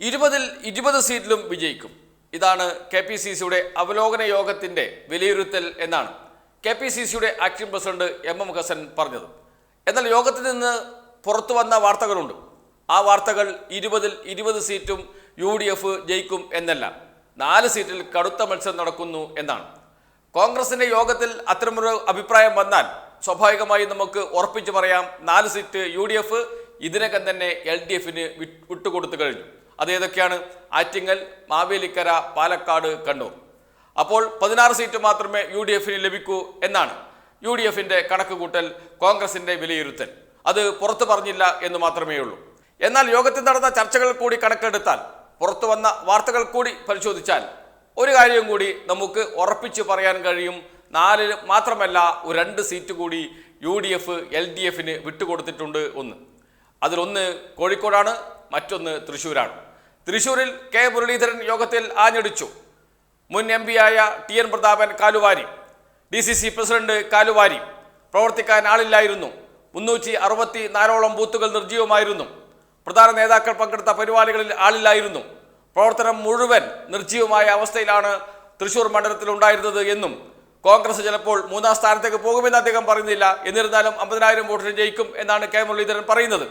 ഇരുപതിൽ ഇരുപത് സീറ്റിലും വിജയിക്കും. ഇതാണ് കെ പി സി സിയുടെ അവലോകന യോഗത്തിന്റെ വിലയിരുത്തൽ എന്നാണ് കെ പി സി സിയുടെ acting president M M Hasan പറഞ്ഞത്. എന്നാൽ യോഗത്തിൽ നിന്ന് പുറത്തു വന്ന വാർത്തകളുണ്ട്. ആ വാർത്തകൾ ഇരുപതിൽ ഇരുപത് സീറ്റും യു ഡി എഫ് ജയിക്കും എന്നല്ല. നാല് സീറ്റിൽ കടുത്ത മത്സരം നടക്കുന്നു എന്നാണ്. കോൺഗ്രസിന്റെ യോഗത്തിൽ അത്തരമൊരു അഭിപ്രായം വന്നാൽ സ്വാഭാവികമായി നമുക്ക് ഉറപ്പിച്ചു പറയാം നാല് സീറ്റ് യു ഡി എഫ് ഇതിനകം തന്നെ എൽ ഡി എഫിന് വിട്ടുകൊടുത്തു കഴിഞ്ഞു. അത് ഏതൊക്കെയാണ് ആറ്റിങ്ങൽ മാവേലിക്കര പാലക്കാട് കണ്ണൂർ. അപ്പോൾ പതിനാറ് സീറ്റ് മാത്രമേ യു ഡി എഫിന് ലഭിക്കൂ എന്നാണ് യു ഡി എഫിന്റെ കണക്ക് കൂട്ടൽ കോൺഗ്രസിന്റെ വിലയിരുത്തൽ. അത് പുറത്തു പറഞ്ഞില്ല എന്ന് മാത്രമേ ഉള്ളൂ. എന്നാൽ യോഗത്തിൽ നടന്ന ചർച്ചകൾ കൂടി കണക്കെടുത്താൽ പുറത്തു വന്ന വാർത്തകൾ കൂടി പരിശോധിച്ചാൽ ഒരു കാര്യം കൂടി നമുക്ക് ഉറപ്പിച്ച് പറയാൻ കഴിയും. നാല് മാത്രമല്ല ഒരു രണ്ട് സീറ്റ് കൂടി U D F L D എഫിന് വിട്ടുകൊടുത്തിട്ടുണ്ട് ഒന്ന്. അതിലൊന്ന് കോഴിക്കോടാണ് മറ്റൊന്ന് തൃശ്ശൂരാണ്. തൃശ്ശൂരിൽ കെ മുരളീധരൻ യോഗത്തിൽ ആഞ്ഞടിച്ചു. മുൻ എം ആയ ടി എൻ പ്രതാപൻ കാലുവാരി ഡി സി സി പ്രസിഡന്റ് കാലുവാരി പ്രവർത്തിക്കാൻ ആളില്ലായിരുന്നു. മുന്നൂറ്റി അറുപത്തി നാലോളം ബൂത്തുകൾ നിർജീവമായിരുന്നു. പ്രധാന നേതാക്കൾ പങ്കെടുത്ത പരിപാടികളിൽ ആളില്ലായിരുന്നു. പ്രവർത്തനം മുഴുവൻ നിർജീവമായ അവസ്ഥയിലാണ് തൃശൂർ മണ്ഡലത്തിൽ ഉണ്ടായിരുന്നത് എന്നും കോൺഗ്രസ് ചിലപ്പോൾ മൂന്നാം സ്ഥാനത്തേക്ക് പോകുമെന്ന് അദ്ദേഹം പറയുന്നില്ല. എന്നിരുന്നാലും അമ്പതിനായിരം വോട്ടിന് ജയിക്കും എന്നാണ് കെ മുരളീധരൻ പറയുന്നത്.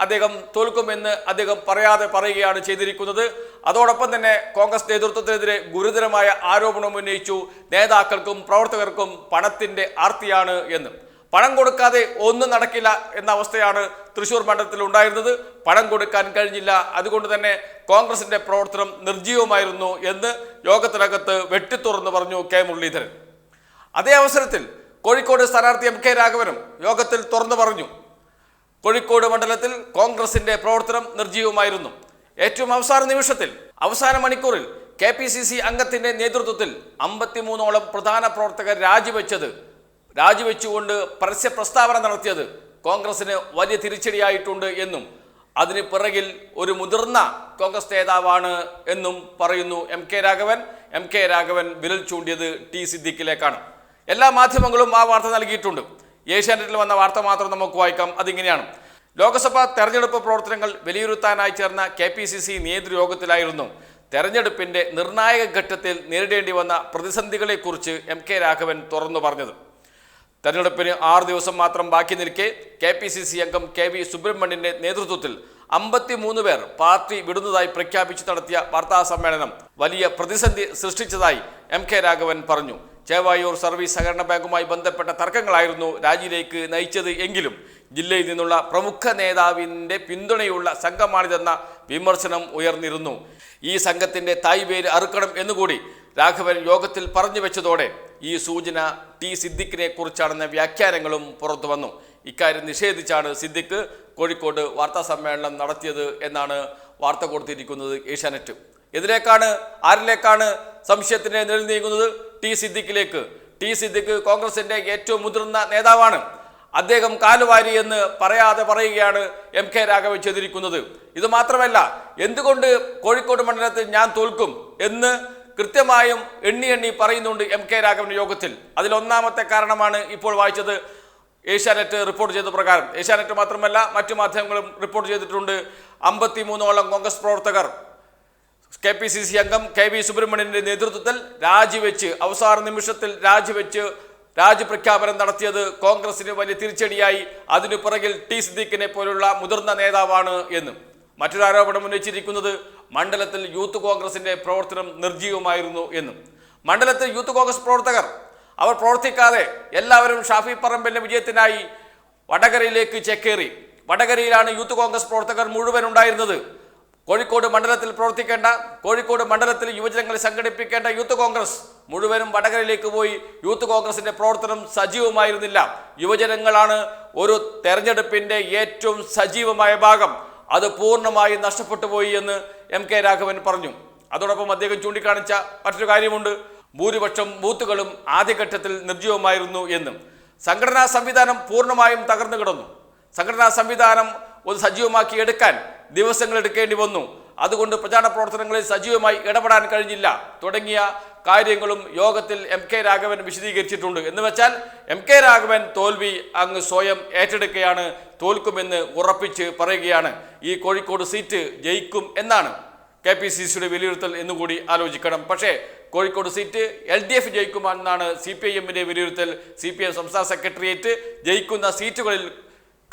അദ്ദേഹം തോൽക്കുമെന്ന് അദ്ദേഹം പറയാതെ പറയുകയാണ് ചെയ്തിരിക്കുന്നത്. അതോടൊപ്പം തന്നെ കോൺഗ്രസ് നേതൃത്വത്തിനെതിരെ ഗുരുതരമായ ആരോപണം ഉന്നയിച്ചു. നേതാക്കൾക്കും പ്രവർത്തകർക്കും പണത്തിന്റെ ആർത്തിയാണ് എന്ന്. പണം കൊടുക്കാതെ ഒന്നും നടക്കില്ല എന്ന അവസ്ഥയാണ് തൃശൂർ മണ്ഡലത്തിൽ ഉണ്ടായിരുന്നത്. പണം കൊടുക്കാൻ കഴിഞ്ഞില്ല. അതുകൊണ്ട് തന്നെ കോൺഗ്രസിന്റെ പ്രവർത്തനം നിർജീവമായിരുന്നു എന്ന് യോഗത്തിനകത്ത് വെട്ടിത്തുറന്ന് പറഞ്ഞു കെ മുരളീധരൻ. അതേ അവസരത്തിൽ കോഴിക്കോട് സ്ഥാനാർത്ഥി എം കെ രാഘവനും യോഗത്തിൽ തുറന്നു പറഞ്ഞു. കോഴിക്കോട് മണ്ഡലത്തിൽ കോൺഗ്രസിന്റെ പ്രവർത്തനം നിർജീവമായിരുന്നു. ഏറ്റവും അവസാന നിമിഷത്തിൽ അവസാന മണിക്കൂറിൽ കെ പി സി സി അംഗത്തിന്റെ നേതൃത്വത്തിൽ അമ്പത്തിമൂന്നോളം പ്രധാന പ്രവർത്തകർ രാജിവെച്ചത് രാജിവെച്ചുകൊണ്ട് പരസ്യ പ്രസ്താവന നടത്തിയത് കോൺഗ്രസിന് വലിയ തിരിച്ചടിയായിട്ടുണ്ട് എന്നും അതിന് പിറകിൽ ഒരു മുതിർന്ന കോൺഗ്രസ് നേതാവാണ് എന്നും പറയുന്നു M K Raghavan. M K Raghavan വിരൽ ചൂണ്ടിയത് ടി സിദ്ദിഖിലേക്കാണ്. എല്ലാ മാധ്യമങ്ങളും ആ വാർത്ത നൽകിയിട്ടുണ്ട്. ഏഷ്യാനെറ്റിൽ വന്ന വാർത്ത മാത്രം നമുക്ക് വായിക്കാം. അതിങ്ങനെയാണ്. ലോക്സഭാ തെരഞ്ഞെടുപ്പ് പ്രവർത്തനങ്ങൾ വിലയിരുത്താനായി ചേർന്ന കെ പി സി സി നേതൃയോഗത്തിലായിരുന്നു തെരഞ്ഞെടുപ്പിന്റെ നിർണായക ഘട്ടത്തിൽ നേരിടേണ്ടി വന്ന പ്രതിസന്ധികളെക്കുറിച്ച് എം കെ രാഘവൻ തുറന്നു പറഞ്ഞത്. തെരഞ്ഞെടുപ്പിന് ആറ് ദിവസം മാത്രം ബാക്കി നിൽക്കെ കെ പി സി സി അംഗം കെ വി സുബ്രഹ്മണ്യന്റെ നേതൃത്വത്തിൽ അമ്പത്തിമൂന്ന് പേർ പാർട്ടി വിടുന്നതായി പ്രഖ്യാപിച്ചു നടത്തിയ വാർത്താ സമ്മേളനം വലിയ പ്രതിസന്ധി സൃഷ്ടിച്ചതായി എം കെ രാഘവൻ പറഞ്ഞു. ചേവായൂർ സർവീസ് സഹകരണ ബാങ്കുമായി ബന്ധപ്പെട്ട തർക്കങ്ങളായിരുന്നു രാജിയിലേക്ക് നയിച്ചത് എങ്കിലും ജില്ലയിൽ നിന്നുള്ള പ്രമുഖ നേതാവിന്റെ പിന്തുണയുള്ള സംഘമാണിതെന്ന വിമർശനം ഉയർന്നിരുന്നു. ഈ സംഘത്തിന്റെ തായ് പേര് അറുക്കണം എന്നുകൂടി രാഘവൻ യോഗത്തിൽ പറഞ്ഞു വെച്ചതോടെ ഈ സൂചന ടി സിദ്ദിഖിനെ കുറിച്ചാണെന്ന വ്യാഖ്യാനങ്ങളും പുറത്തു വന്നു. ഇക്കാര്യം നിഷേധിച്ചാണ് സിദ്ദിഖ് കോഴിക്കോട് വാർത്താ സമ്മേളനം നടത്തിയത് എന്നാണ് വാർത്ത കൊടുത്തിരിക്കുന്നത് ഏഷ്യാനെറ്റ്. ഇതിലേക്കാണ് ആരിലേക്കാണ് സംശയത്തിന്റെ നിഴൽ നീങ്ങുന്നത് ടി സിദ്ദിഖിലേക്ക്. ടി സിദ്ദിഖ് കോൺഗ്രസിന്റെ ഏറ്റവും മുതിർന്ന നേതാവാണ്. അദ്ദേഹം കാലുവാരി എന്ന് പറയാതെ പറയുകയാണ് എം കെ രാഘവൻ ചെയ്തിരിക്കുന്നത്. ഇത് മാത്രമല്ല എന്തുകൊണ്ട് കോഴിക്കോട് മണ്ഡലത്തിൽ ഞാൻ തോൽക്കും എന്ന് കൃത്യമായും എണ്ണി എണ്ണി പറയുന്നുണ്ട് എം കെ രാഘവൻ യോഗത്തിൽ. അതിലൊന്നാമത്തെ കാരണമാണ് ഇപ്പോൾ വായിച്ചത് ഏഷ്യാനെറ്റ് റിപ്പോർട്ട് ചെയ്ത പ്രകാരം. ഏഷ്യാനെറ്റ് മാത്രമല്ല മറ്റു മാധ്യമങ്ങളും റിപ്പോർട്ട് ചെയ്തിട്ടുണ്ട്. അമ്പത്തിമൂന്നോളം കോൺഗ്രസ് പ്രവർത്തകർ കെ പി സി സി അംഗം കെ വി സുബ്രഹ്മണ്യന്റെ നേതൃത്വത്തിൽ രാജിവെച്ച് അവസാന നിമിഷത്തിൽ രാജിവെച്ച് രാജ്യപ്രഖ്യാപനം നടത്തിയത് കോൺഗ്രസിന് വലിയ തിരിച്ചടിയായി. അതിനു പിറകിൽ ടി സിദ്ദീഖിനെ പോലുള്ള മുതിർന്ന നേതാവാണ് എന്നും. മറ്റൊരു ആരോപണം ഉന്നയിച്ചിരിക്കുന്നത് മണ്ഡലത്തിൽ യൂത്ത് കോൺഗ്രസിന്റെ പ്രവർത്തനം നിർജീവമായിരുന്നു എന്നും. മണ്ഡലത്തിൽ യൂത്ത് കോൺഗ്രസ് പ്രവർത്തകർ അവർ പ്രവർത്തിക്കാതെ എല്ലാവരും ഷാഫി പറമ്പലിന്റെ വിജയത്തിനായി വടകരയിലേക്ക് ചെക്കേറി. വടകരയിലാണ് യൂത്ത് കോൺഗ്രസ് പ്രവർത്തകർ മുഴുവൻ ഉണ്ടായിരുന്നത്. കോഴിക്കോട് മണ്ഡലത്തിൽ പ്രവർത്തിക്കേണ്ട കോഴിക്കോട് മണ്ഡലത്തിൽ യുവജനങ്ങളെ സംഘടിപ്പിക്കേണ്ട യൂത്ത് കോൺഗ്രസ് മുഴുവനും വടകരയിലേക്ക് പോയി യൂത്ത് കോൺഗ്രസിന്റെ പ്രവർത്തനം സജീവമായിരുന്നില്ല. യുവജനങ്ങളാണ് ഒരു തെരഞ്ഞെടുപ്പിന്റെ ഏറ്റവും സജീവമായ ഭാഗം. അത് പൂർണമായി നഷ്ടപ്പെട്ടു പോയി എന്ന് എം കെ രാഘവൻ പറഞ്ഞു. അതോടൊപ്പം അദ്ദേഹം ചൂണ്ടിക്കാണിച്ച മറ്റൊരു കാര്യമുണ്ട്. ഭൂരിപക്ഷം ബൂത്തുകളും ആദ്യഘട്ടത്തിൽ നിർജീവമായിരുന്നു എന്നും. സംഘടനാ സംവിധാനം പൂർണമായും തകർന്നു കിടന്നു. സംഘടനാ സംവിധാനം ഒന്ന് സജീവമാക്കി എടുക്കാൻ ദിവസങ്ങൾ എടുക്കേണ്ടി വന്നു. അതുകൊണ്ട് പ്രചാരണ പ്രവർത്തനങ്ങളിൽ സജീവമായി ഇടപെടാൻ കഴിഞ്ഞില്ല. തുടങ്ങിയ കാര്യങ്ങളും യോഗത്തിൽ എം കെ രാഘവൻ വിശദീകരിച്ചിട്ടുണ്ട്. എന്ന് വെച്ചാൽ എം കെ രാഘവൻ തോൽവി അങ്ങ് സ്വയം ഏറ്റെടുക്കുകയാണ്. തോൽക്കുമെന്ന് ഉറപ്പിച്ച് പറയുകയാണ്. ഈ കോഴിക്കോട് സീറ്റ് ജയിക്കും എന്നാണ് കെ പി സി സിയുടെ വിലയിരുത്തൽ എന്നുകൂടി ആലോചിക്കണം. പക്ഷേ Kozhikode seat L D F ജയിക്കുമെന്നാണ് C P I എമ്മിന്റെ വിലയിരുത്തൽ. സി പി എം സംസ്ഥാന സെക്രട്ടേറിയറ്റ് ജയിക്കുന്ന സീറ്റുകളിൽ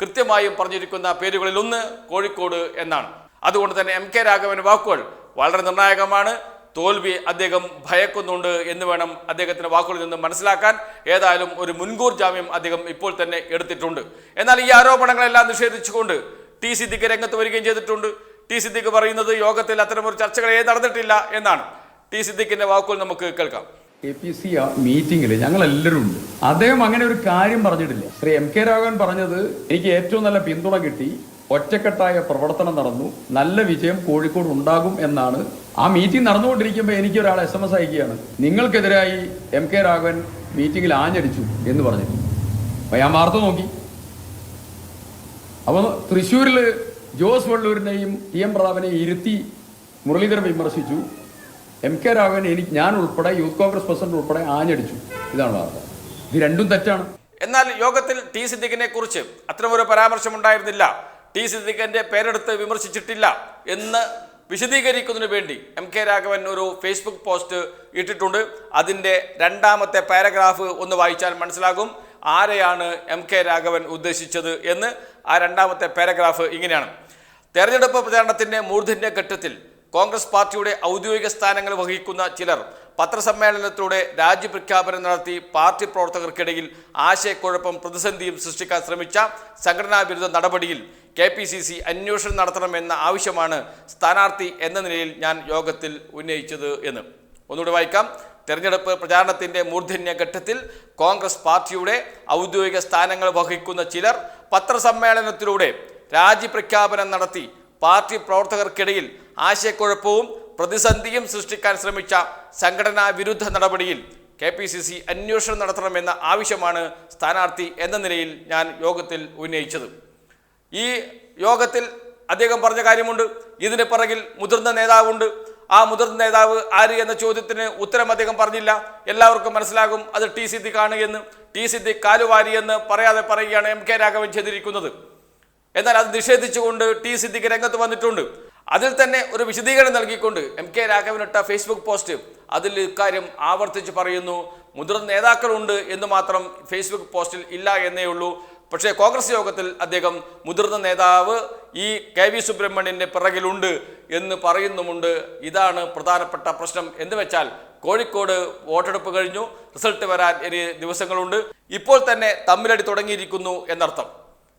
കൃത്യമായും പറഞ്ഞിരിക്കുന്ന പേരുകളിൽ ഒന്ന് കോഴിക്കോട് എന്നാണ്. അതുകൊണ്ട് തന്നെ എം കെ രാഘവന്റെ വാക്കുകൾ വളരെ നിർണായകമാണ്. തോൽവി അദ്ദേഹം ഭയക്കുന്നുണ്ട് എന്ന് വേണം അദ്ദേഹത്തിന്റെ വാക്കുകളിൽ നിന്ന് മനസ്സിലാക്കാൻ. ഏതായാലും ഒരു മുൻകൂർ ജാമ്യം അദ്ദേഹം ഇപ്പോൾ തന്നെ എടുത്തിട്ടുണ്ട്. എന്നാൽ ഈ ആരോപണങ്ങളെല്ലാം നിഷേധിച്ചുകൊണ്ട് ടി സിദ്ദിഖ് രംഗത്ത് വരികയും ചെയ്തിട്ടുണ്ട്. ടി സിദ്ദിഖ് പറയുന്നത് യോഗത്തിൽ അത്തരമൊരു ചർച്ചകളേ നടന്നിട്ടില്ല എന്നാണ്. ടി സിദ്ദിഖിന്റെ വാക്കുകൾ നമുക്ക് കേൾക്കാം. കെ പി സി മീറ്റിംഗിൽ ഞങ്ങൾ എല്ലാവരും ഉണ്ട്. അദ്ദേഹം അങ്ങനെ ഒരു കാര്യം പറഞ്ഞിട്ടില്ല. ശ്രീ എം കെ രാഘവൻ പറഞ്ഞത് എനിക്ക് ഏറ്റവും നല്ല പിന്തുണ കിട്ടി. ഒറ്റക്കെട്ടായ പ്രവർത്തനം നടന്നു. നല്ല വിജയം കോഴിക്കോട് ഉണ്ടാകും എന്നാണ്. ആ മീറ്റിംഗ് നടന്നുകൊണ്ടിരിക്കുമ്പോൾ എനിക്ക് ഒരാൾ എസ് എം എസ് അയക്കുകയാണ്. നിങ്ങൾക്കെതിരായി എം കെ രാഘവൻ മീറ്റിംഗിൽ ആഞ്ഞടിച്ചു എന്ന് പറഞ്ഞു അപ്പൊ ഞാൻ വാർത്ത നോക്കി. അപ്പോൾ തൃശ്ശൂരിൽ ജോസ് വള്ളൂരിനെയും ടി എം പ്രതാപനെയും ഇരുത്തി മുരളീധരൻ വിമർശിച്ചു. എം കെ രാഘവൻ എനിക്ക് ഞാൻ ഉൾപ്പെടെ യൂത്ത് കോൺഗ്രസ് പ്രസിഡന്റ് ഉൾപ്പെടെ ആഞ്ഞടിച്ചു. ഇതാണ് വാർത്ത. ഇത് രണ്ടും തെറ്റാണ്. എന്നാൽ യോഗത്തിൽ ടി സിദ്ദിഖിനെ കുറിച്ച് അത്തരമൊരു പരാമർശം ഉണ്ടായിരുന്നില്ല ടി സിദ്ദിഖിന്റെ പേരെടുത്ത് വിമർശിച്ചിട്ടില്ല എന്ന് വിശദീകരിക്കുന്നതിന് വേണ്ടി എം കെ രാഘവൻ ഒരു ഫേസ്ബുക്ക് പോസ്റ്റ് ഇട്ടിട്ടുണ്ട്. അതിന്റെ രണ്ടാമത്തെ പാരഗ്രാഫ് ഒന്ന് വായിച്ചാൽ മനസ്സിലാകും ആരെയാണ് എം കെ രാഘവൻ ഉദ്ദേശിച്ചത് എന്ന്. ആ രണ്ടാമത്തെ പാരഗ്രാഫ് ഇങ്ങനെയാണ്. തെരഞ്ഞെടുപ്പ് പ്രചാരണത്തിന്റെ മൂർധന്യ ഘട്ടത്തിൽ കോൺഗ്രസ് പാർട്ടിയുടെ ഔദ്യോഗിക സ്ഥാനങ്ങൾ വഹിക്കുന്ന ചിലർ പത്രസമ്മേളനത്തിലൂടെ രാജ്യപ്രഖ്യാപനം നടത്തി പാർട്ടി പ്രവർത്തകർക്കിടയിൽ ആശയക്കുഴപ്പം പ്രതിസന്ധിയും സൃഷ്ടിക്കാൻ ശ്രമിച്ച സംഘടനാ വിരുദ്ധ നടപടിയിൽ കെ പി സി സി അന്വേഷണം നടത്തണമെന്ന ആവശ്യമാണ് സ്ഥാനാർത്ഥി എന്ന നിലയിൽ ഞാൻ യോഗത്തിൽ ഉന്നയിച്ചത് എന്ന്. ഒന്നുകൂടി വായിക്കാം. തെരഞ്ഞെടുപ്പ് പ്രചാരണത്തിന്റെ മൂർധന്യ ഘട്ടത്തിൽ കോൺഗ്രസ് പാർട്ടിയുടെ ഔദ്യോഗിക സ്ഥാനങ്ങൾ വഹിക്കുന്ന ചിലർ പത്രസമ്മേളനത്തിലൂടെ രാജ്യപ്രഖ്യാപനം നടത്തി പാർട്ടി പ്രവർത്തകർക്കിടയിൽ ആശയക്കുഴപ്പവും പ്രതിസന്ധിയും സൃഷ്ടിക്കാൻ ശ്രമിച്ച സംഘടനാ വിരുദ്ധ നടപടിയിൽ കെ പി സി സി അന്വേഷണം നടത്തണമെന്ന ആവശ്യമാണ് സ്ഥാനാർത്ഥി എന്ന നിലയിൽ ഞാൻ യോഗത്തിൽ ഉന്നയിച്ചത്. ഈ യോഗത്തിൽ അദ്ദേഹം പറഞ്ഞ കാര്യമുണ്ട്. ഇതിന് പിറകിൽ മുതിർന്ന നേതാവുണ്ട്. ആ മുതിർന്ന നേതാവ് ആര് എന്ന ചോദ്യത്തിന് ഉത്തരം അദ്ദേഹം പറഞ്ഞില്ല. എല്ലാവർക്കും മനസ്സിലാകും അത് ടി സിദ്ദിഖാണ് എന്ന്. ടി സിദ്ദിഖ് കാലുവാരി എന്ന് പറയാതെ പറയുകയാണ് എം കെ രാഘവൻ ചെയ്തിരിക്കുന്നത്. എന്നാൽ അത് നിഷേധിച്ചുകൊണ്ട് ടി സിദ്ദിഖ് രംഗത്ത് വന്നിട്ടുണ്ട്. അതിൽ തന്നെ ഒരു വിശദീകരണം നൽകിക്കൊണ്ട് എം കെ രാഘവൻ ഇട്ട ഫേസ്ബുക്ക് പോസ്റ്റ് അതിൽ ഇക്കാര്യം ആവർത്തിച്ച് പറയുന്നു. മുതിർന്ന നേതാക്കളുണ്ട് എന്ന് മാത്രം ഫേസ്ബുക്ക് പോസ്റ്റിൽ ഇല്ല എന്നേ ഉള്ളൂ. പക്ഷേ കോൺഗ്രസ് യോഗത്തിൽ അദ്ദേഹം മുതിർന്ന നേതാവ് ഈ കെ വി സുബ്രഹ്മണ്യന്റെ പിറകിലുണ്ട് എന്ന് പറയുന്നുമുണ്ട്. ഇതാണ് പ്രധാനപ്പെട്ട പ്രശ്നം. എന്ന് വെച്ചാൽ കോഴിക്കോട് വോട്ടെടുപ്പ് കഴിഞ്ഞു. റിസൾട്ട് വരാൻ ഇനി ദിവസങ്ങളുണ്ട്. ഇപ്പോൾ തന്നെ തമ്മിലടി തുടങ്ങിയിരിക്കുന്നു എന്നർത്ഥം.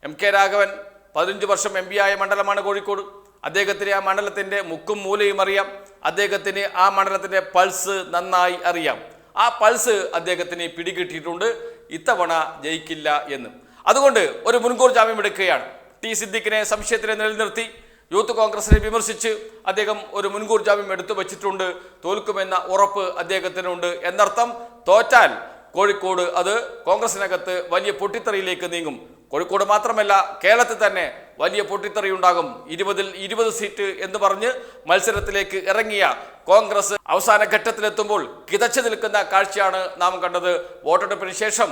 എം കെ രാഘവൻ പതിനഞ്ച് വർഷം എം ആയ മണ്ഡലമാണ് കോഴിക്കോട്. അദ്ദേഹത്തിന് ആ മണ്ഡലത്തിന്റെ മുക്കും മൂലയും അറിയാം. അദ്ദേഹത്തിന് ആ മണ്ഡലത്തിന്റെ പൾസ് നന്നായി അറിയാം. ആ പൾസ് അദ്ദേഹത്തിന് പിടികിട്ടിയിട്ടുണ്ട്. ഇത്തവണ ജയിക്കില്ല എന്ന്. അതുകൊണ്ട് ഒരു മുൻകൂർ ജാമ്യം എടുക്കുകയാണ്. ടി സിദ്ദിഖിനെ സംശയത്തിനെ നിലനിർത്തി യൂത്ത് കോൺഗ്രസിനെ വിമർശിച്ച് അദ്ദേഹം ഒരു മുൻകൂർ ജാമ്യം എടുത്തു വച്ചിട്ടുണ്ട്. തോൽക്കുമെന്ന ഉറപ്പ് അദ്ദേഹത്തിനുണ്ട് എന്നർത്ഥം. തോറ്റാൽ കോഴിക്കോട് അത് കോൺഗ്രസിനകത്ത് വലിയ പൊട്ടിത്തെറിയിലേക്ക് നീങ്ങും. കോഴിക്കോട് മാത്രമല്ല കേരളത്തിൽ തന്നെ വലിയ പൊട്ടിത്തെറി ഉണ്ടാകും ഇരുപതിൽ ഇരുപത് സീറ്റ് എന്ന് പറഞ്ഞ് മത്സരത്തിലേക്ക് ഇറങ്ങിയ കോൺഗ്രസ് അവസാന ഘട്ടത്തിലെത്തുമ്പോൾ കിതച്ചു നിൽക്കുന്ന കാഴ്ചയാണ് നാം കണ്ടത്. വോട്ടെടുപ്പിന് ശേഷം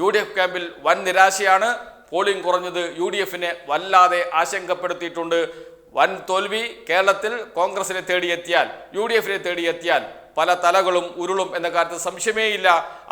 യു ഡി എഫ് ക്യാമ്പിൽ വൻ നിരാശയാണ്. പോളിംഗ് കുറഞ്ഞത് യു ഡി എഫിനെ വല്ലാതെ ആശങ്കപ്പെടുത്തിയിട്ടുണ്ട്. വൻ തോൽവി കേരളത്തിൽ കോൺഗ്രസിനെ തേടിയെത്തിയാൽ യു ഡി എഫിനെ തേടിയെത്തിയാൽ പല തലകളും ഉരുളും എന്ന കാര്യത്തിൽ സംശയമേയില്ല.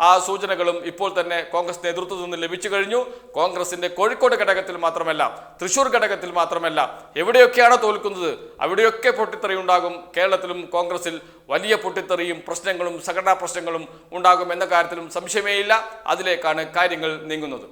ആ സൂചനകളും ഇപ്പോൾ തന്നെ കോൺഗ്രസ് നേതൃത്വത്തിൽ നിന്ന് ലഭിച്ചു കഴിഞ്ഞു. കോൺഗ്രസിന്റെ കോഴിക്കോട് ഘടകത്തിൽ മാത്രമല്ല തൃശൂർ ഘടകത്തിൽ മാത്രമല്ല എവിടെയൊക്കെയാണ് തോൽക്കുന്നത് അവിടെയൊക്കെ പൊട്ടിത്തെറി ഉണ്ടാകും. കേരളത്തിലും കോൺഗ്രസിൽ വലിയ പൊട്ടിത്തെറിയും പ്രശ്നങ്ങളും സംഘടനാ പ്രശ്നങ്ങളും ഉണ്ടാകും എന്ന കാര്യത്തിലും സംശയമേയില്ല. അതിലേക്കാണ് കാര്യങ്ങൾ നീങ്ങുന്നത്.